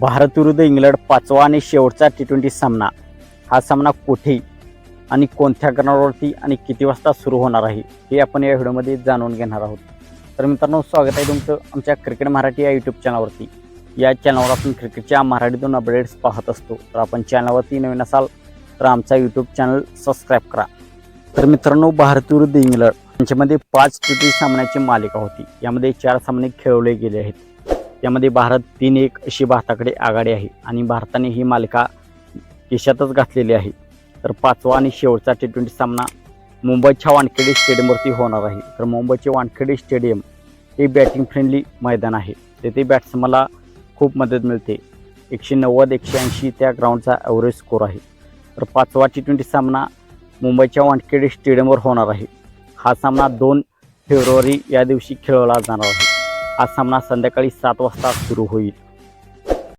भारत विरुद्ध इंग्लंड पाचवा आणि शेवटचा टी ट्वेंटी सामना. हा सामना कुठे आणि कोणत्या ग्राउंडवरती आणि किती वाजता सुरू होणार आहे हे आपण या व्हिडिओमध्ये जाणून घेणार आहोत. तर मित्रांनो स्वागत आहे तुमचं आमच्या क्रिकेट मराठी या यूट्यूब चॅनलवरती या चॅनलवर आपण क्रिकेटच्या मराठीतून अपडेट्स पाहत असतो. तर आपण चॅनलवरती नवीन असाल तर आमचा यूट्यूब चॅनल सबस्क्राईब करा. तर मित्रांनो भारत विरुद्ध इंग्लंड यांच्यामध्ये पाच टी सामन्याची मालिका होती. यामध्ये चार सामने खेळवले गेले आहेत. त्यामध्ये भारत तीन एक अशी भारताकडे आघाडी आहे. आणि भारताने ही मालिका केशातच घातलेली आहे. तर पाचवा आणि शेवटचा टी ट्वेंटी सामना मुंबईच्या वानखेडे स्टेडियमवरती होणार आहे. तर मुंबईचे वानखेडे स्टेडियम हे बॅटिंग फ्रेंडली मैदान आहे. तेथे बॅट्समनला खूप मदत मिळते. एकशे नव्वद एकशे ऐंशी त्या ग्राउंडचा ॲव्हरेज स्कोर आहे. तर पाचवा टी ट्वेंटी सामना मुंबईच्या वानखेडे स्टेडियमवर होणार आहे. हा सामना दोन फेब्रुवारी या दिवशी खेळवला जाणार आहे. आज सामना संध्याकाळी सात वाजता सुरू होईल.